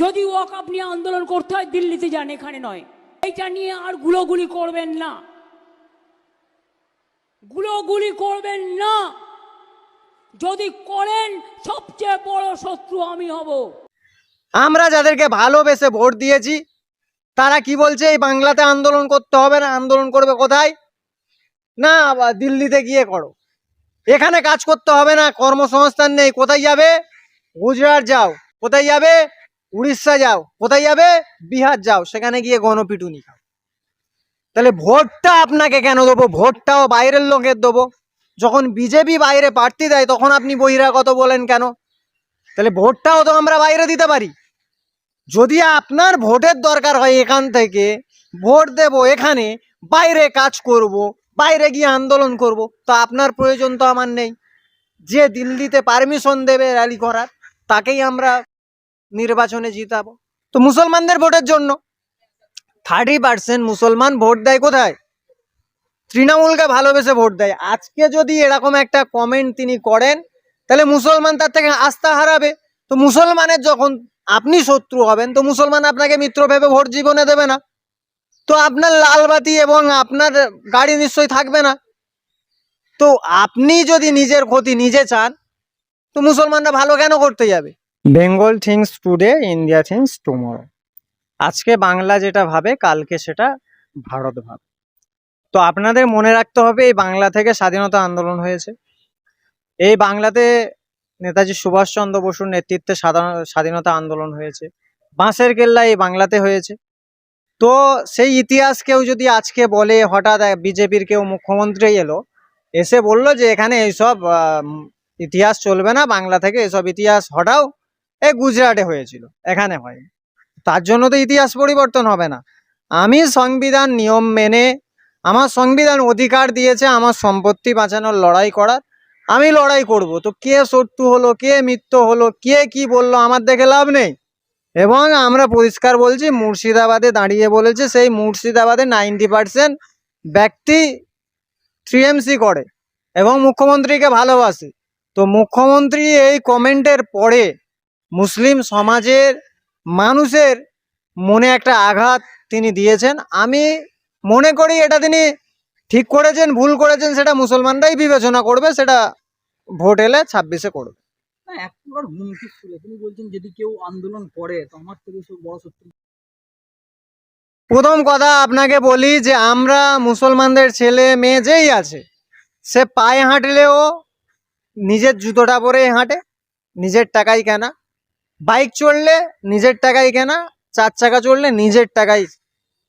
যদি ওয়াকআপ নিয়ে আন্দোলন করতে হয়, দিল্লিতে যান, এখানে নয়। এইটা নিয়ে আর গুলোগুলি করবেন না। গুলোগুলি করবেন না। যদি করেন, সবচেয়ে বড় শত্রু আমি হব। আমরা যাদেরকে ভালোবেসে ভোট দিয়েছি, তারা কি বলছে, এই বাংলাতে আন্দোলন করতে হবে না, আন্দোলন করবে কোথায়? না দিল্লিতে গিয়ে করো। এখানে কাজ করতে হবে না, কর্মসংস্থান নেই, কোথায় যাবে? গুজরাট যাও। কোথায় যাবে? উড়িষ্যা যাও, কোথায় যাবে? বিহার যাও, সেখানে গিয়ে গণপিটুনি খাও। তাহলে ভোটটা আপনাকে কেন দেবো? ভোটটাও বাইরের লোকের দেবো। যখন বিজেপি বাইরে প্রার্থী দেয়, তখন আপনি বহিরাগত বলেন কেন? তাহলে ভোটটাও তো আমরা বাইরে দিতে পারি। যদি আপনার ভোটের দরকার হয় এখান থেকে, ভোট দেব এখানে, বাইরে কাজ করব, বাইরে গিয়ে আন্দোলন করব, তো আপনার প্রয়োজন তো আমার নেই। যে দিল্লিতে পারমিশন দেবে র্যালি করার, তাকেই আমরা নির্বাচনে জিতাবো। তো মুসলমানদের ভোটের জন্য থার্টি পার্সেন্ট মুসলমান ভোট দেয় কোথায়? তৃণমূলকে ভালোবেসে ভোট দেয়। আজকে যদি এরকম একটা কমেন্ট তিনি করেন, তাহলে মুসলমান তার থেকে আস্থা হারাবে। তো মুসলমানের যখন আপনি শত্রু হবেন, তো মুসলমান আপনাকে মিত্র ভেবে ভোট জীবনে দেবে না। তো আপনার লালবাতি এবং আপনার গাড়ি নিশ্চয়ই থাকবে না। তো আপনি যদি নিজের ক্ষতি নিজে চান, তো মুসলমানরা ভালো কেন করতে যাবে? Bengal thinks today, India thinks tomorrow. আজকে বাংলা যেটা ভাবে, কালকে সেটা ভারত ভাবে। তো আপনাদের মনে রাখতে হবে, এই বাংলা থেকে স্বাধীনতা আন্দোলন হয়েছে। এই বাংলাতে নেতাজি সুভাষচন্দ্র বসুর নেতৃত্বে স্বাধীনতা আন্দোলন হয়েছে। বাঁশের কেল্লা এই বাংলাতে হয়েছে। তো সেই ইতিহাস কেউ যদি আজকে বলে, হঠাৎ বিজেপির কেউ মুখ্যমন্ত্রী এলো, এসে বলল যে এখানে এইসব ইতিহাস চলবে না, বাংলা থেকে এসব ইতিহাস হটাও। এ গুজরাটে হয়েছিল, এখানে হয় তার জন্য তো ইতিহাস পরিবর্তন হবে না। আমি সংবিধান নিয়ম মেনে, আমার সংবিধান অধিকার দিয়েছে, আমার সম্পত্তি বাঁচানোর লড়াই করার। আমি লড়াই করব। তো কে শত্রু হলো, কে মিত্র হলো, কে কি বলল, আমার দেখে লাভ নেই। এবং আমরা পরিষ্কার বলছি, মুর্শিদাবাদে দাঁড়িয়ে বলেছে, সেই মুর্শিদাবাদে নাইনটি পার্সেন্ট ব্যক্তি থ্রিএমসি করে এবং মুখ্যমন্ত্রীকে ভালোবাসে। তো মুখ্যমন্ত্রী এই কমেন্টের পরে মুসলিম সমাজের মানুষের মনে একটা আঘাত তিনি দিয়েছেন। আমি মনে করি এটা তিনি ঠিক করেছেন ভুল করেছেন সেটা মুসলমানরাই বিবেচনা করবে সেটা ভোট এলে ছাব্বিশে করবে। এক প্রকার হুমকি ছিল তিনি বলছেন যদি কেউ আন্দোলন করে তো আমার থেকে বড় শত্রু। প্রথম কথা আপনাকে বলি যে আমরা মুসলমানদের ছেলে মেয়ে যেই আছে সে পায়ে হাঁটলেও নিজের জুতোটা পরেই হাঁটে নিজের টাকাই কেনা। বাইক চললে নিজের টাকায় কেনা, চার চাকা চললে নিজের টাকায়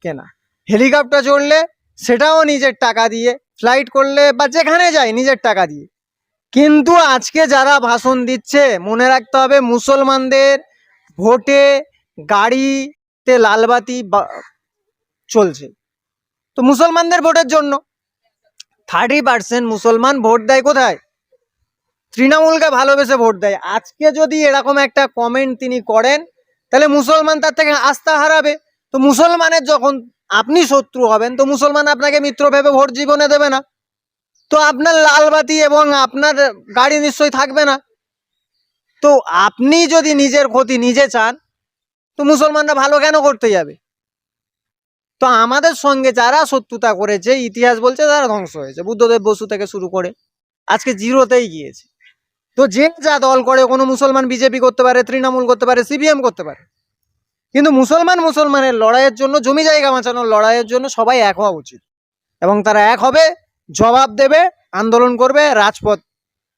কেনা। হেলিকপ্টার চললে সেটাও নিজের টাকা দিয়ে, ফ্লাইট করলে বা যেখানে যায় নিজের টাকা দিয়ে। কিন্তু আজকে যারা ভাষণ দিচ্ছে, মনে রাখতে হবে মুসলমানদের ভোটে গাড়িতে লালবাতি চলছে। তো মুসলমানদের ভোটের জন্য। থার্টি পার্সেন্ট মুসলমান ভোট দেয় কোথায়? তৃণমূলকে ভালোবেসে ভোট দেয়। আজকে যদি এরকম একটা কমেন্ট তিনি করেন, তাহলে মুসলমান তার থেকে আস্থা হারাবে। তো মুসলমানের যখন আপনি শত্রু হবেন, তো মুসলমান আপনাকে মিত্র ভেবে ভোট জীবনে দেবে না। তো আপনার লালবাতি এবং আপনার গাড়ি নিশ্চয়ই থাকবে না। তো আপনি যদি নিজের ক্ষতি নিজে চান, তো মুসলমানরা ভালো কেন করতে যাবে? তো আমাদের সঙ্গে যারা শত্রুতা করেছে, ইতিহাস বলছে তারা ধ্বংস হয়েছে, বুদ্ধদেব বসু থেকে শুরু করে। আজকে জিরোতেই গিয়েছে। তো যে যা দল করে কোনো মুসলমান বিজেপি করতে পারে তৃণমূল করতে পারে সিপিএম করতে পারে। কিন্তু মুসলমান মুসলমানের লড়াইয়ের জন্য জমি জায়গা বাঁচানোর লড়াইয়ের জন্য সবাই এক হওয়া উচিত। এবং তারা এক হবে জবাব দেবে আন্দোলন করবে রাজপথ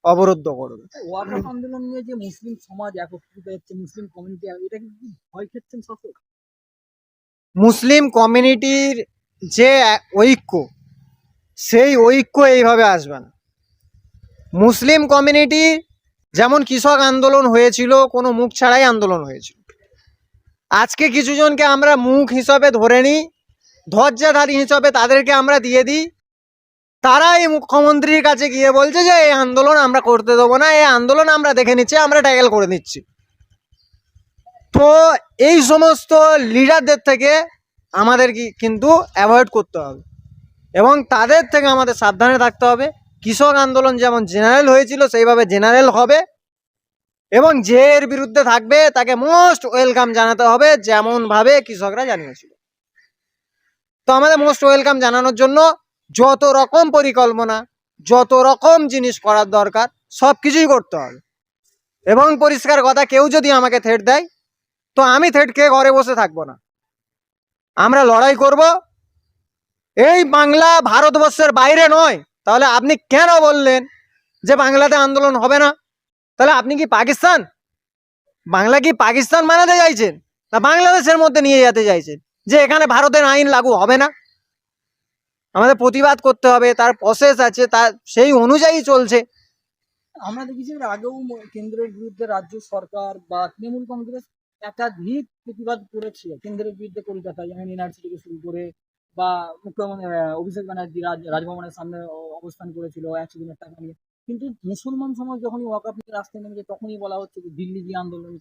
অবরুদ্ধ করবে। ওয়াকআপ আন্দোলন নিয়ে যে মুসলিম সমাজ একত্রিত হচ্ছে মুসলিম কমিউনিটি এটা কি কি ভয় খেচ্ছেন শাসক? মুসলিম কমিউনিটির যে ঐক্য সেই ঐক্য এইভাবে আসবে না। মুসলিম কমিউনিটি যেমন কৃষক আন্দোলন হয়েছিল, কোনো মুখ ছাড়াই আন্দোলন হয়েছিল। আজকে কিছু জনকে আমরা মুখ হিসাবে ধরে নিই, ধৈর্যধারী হিসাবে তাদেরকে আমরা দিয়ে দিই। তারা এই মুখ্যমন্ত্রীর কাছে গিয়ে বলছে যে, এই আন্দোলন আমরা করতে দেবো না, এই আন্দোলন আমরা দেখে নিচ্ছি, আমরা ট্যাকেল করে নিচ্ছি। তো এই সমস্ত লিডারদের থেকে আমাদের কিন্তু অ্যাভয়েড করতে হবে এবং তাদের থেকে আমাদের সাবধানে থাকতে হবে। কৃষক আন্দোলন যেমন জেনারেল হয়েছিল, সেইভাবে জেনারেল হবে। এবং যে এর বিরুদ্ধে থাকবে, তাকে মোস্ট ওয়েলকাম জানাতে হবে যেমন ভাবে কৃষকরা জানিয়েছিল। তো আমাদের মোস্ট ওয়েলকাম জানানোর জন্য যত রকম পরিকল্পনা, যত রকম জিনিস করার দরকার সব কিছুই করতে হবে। এবং পরিষ্কার কথা, কেউ যদি আমাকে থেট দেয়, তো আমি থেট খেয়ে ঘরে বসে থাকব না। আমরা লড়াই করব। এই বাংলা ভারতবর্ষের বাইরে নয় তাহলে আপনি কেন বললেন যে বাংলাতে আন্দোলন হবে না? তাহলে আপনি কি পাকিস্তান? বাংলা কি পাকিস্তান বানাতে চাইছেন? না বাংলাদেশের মধ্যে নিয়ে যেতে চাইছেন? যে এখানে ভারতের আইন লাগু হবে না? আমাদের প্রতিবাদ করতে হবে, তার প্রসেস আছে, তার সেই অনুযায়ী চলছে। আমরা দেখেছি আগেও কেন্দ্রের বিরুদ্ধে রাজ্য সরকার বা তৃণমূল কংগ্রেস একাধিক প্রতিবাদ করেছে কেন্দ্রের বিরুদ্ধে কলকাতায়, যেমন এনআরসি থেকে শুরু করে বা মুখ্যমন্ত্রী অভিষেক ব্যানার্জি রাজ, রাজভবনের সামনে অবস্থান করেছিল একশো দিনের টাকা নিয়ে। কিন্তু মুসলমান সমাজ যখনই ওয়াকাপ নিয়ে রাস্তায় নেমেছে, তখনই বলা হচ্ছে যে দিল্লি গিয়ে আন্দোলন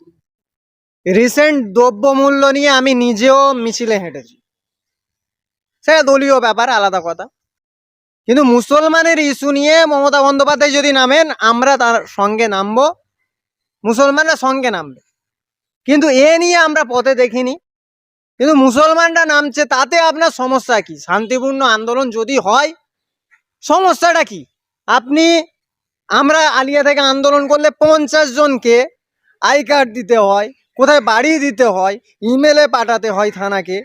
রিসেন্ট দ্রব্যমূল্য নিয়ে আমি নিজেও মিছিলে হেঁটেছি। সেটা দলীয় ব্যাপার, আলাদা কথা। কিন্তু মুসলমানের ইস্যু নিয়ে মমতা বন্দ্যোপাধ্যায় যদি নামেন, আমরা তার সঙ্গে নামবো। মুসলমানরা সঙ্গে নামবে। কিন্তু এ নিয়ে আমরা পথে দেখিনি। কিন্তু মুসলমানরা নামছে, তাতে আপনার সমস্যা কি? শান্তিপূর্ণ আন্দোলন যদি হয়, সমস্যাটা কি? আপনি, আমরা আলিয়া থেকে আন্দোলন করলে পঞ্চাশ জনকে আই কার্ড দিতে হয়, কোথায় বাড়ি দিতে হয় ইমেলে পাঠাতে হয় থানাকে।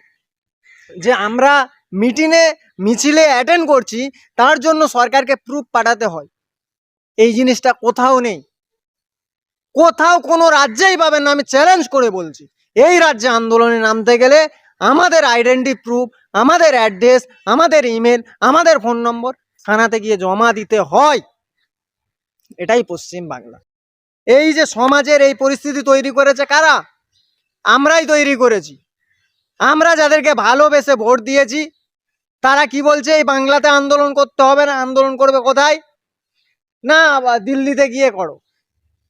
যে আমরা মিটিংয়ে মিছিলে অ্যাটেন্ড করছি, তার জন্য সরকারকে প্রুফ পাঠাতে হয়। এই জিনিসটা কোথাও নেই। কোথাও কোনো রাজ্যেই পাবেন না, আমি চ্যালেঞ্জ করে বলছি। এই রাজ্যে আন্দোলনে নামতে গেলে আমাদের আইডেন্টি প্রুফ আমাদের অ্যাড্রেস আমাদের ইমেল আমাদের ফোন নম্বর থানাতে গিয়ে জমা দিতে হয়। এটাই পশ্চিম বাংলা। এই যে সমাজের এই পরিস্থিতি তৈরি করেছে কারা? আমরাই তৈরি করেছি। আমরা যাদেরকে ভালোবেসে ভোট দিয়েছি, তারা কি বলছে, এই বাংলাতে আন্দোলন করতে হবে না, আন্দোলন করবে কোথায়? না দিল্লিতে গিয়ে করো।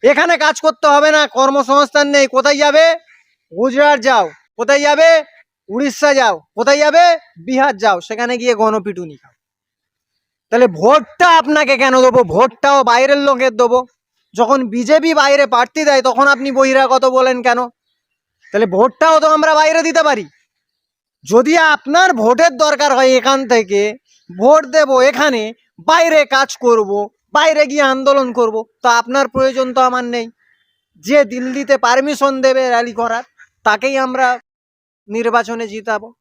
এখানে কাজ করতে হবে না, কর্মসংস্থান নেই, কোথায় যাবে? গুজরাট যাও, কোথায় যাবে? উড়িষ্যা যাও, কোথায় যাবে? বিহার যাও, সেখানে গিয়ে গণপিটুনি খাও। তাহলে ভোটটা আপনাকে কেন দেবো? ভোটটাও বাইরের লোকের দেবো। যখন বিজেপি বাইরে প্রার্থী দেয়, তখন আপনি বহিরাগত বলেন কেন? তাহলে ভোটটাও তো আমরা বাইরে দিতে পারি। যদি আপনার ভোটের দরকার হয় এখান থেকে, ভোট দেব এখানে, বাইরে কাজ করব, বাইরে গিয়ে আন্দোলন করব, তো আপনার প্রয়োজন তো আমার নেই। যে দিল্লিতে পারমিশন দেবে র্যালি করার তাকেই আমরা নির্বাচনে জিতাবো।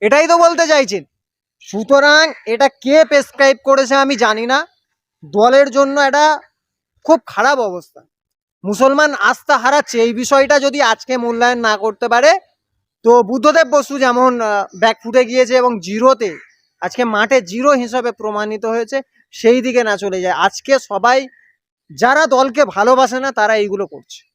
এটাই তো বলতে চাইছেন। সুতরাং এটা কে প্রেসক্রাইব করেছে আমি জানি না। দলের জন্য এটা খুব খারাপ অবস্থা। মুসলমান আস্থা হারাচ্ছে। এই বিষয়টা যদি আজকে মূল্যায়ন না করতে পারে, তো বুদ্ধদেব বসু যেমন ব্যাকফুটে গিয়েছে এবং জিরোতে, আজকে মাঠে জিরো হিসাবে প্রমাণিত হয়েছে, সেই দিকে না চলে যায়। আজকে সবাই, যারা দলকে ভালোবাসে না, তারা এইগুলো করছে।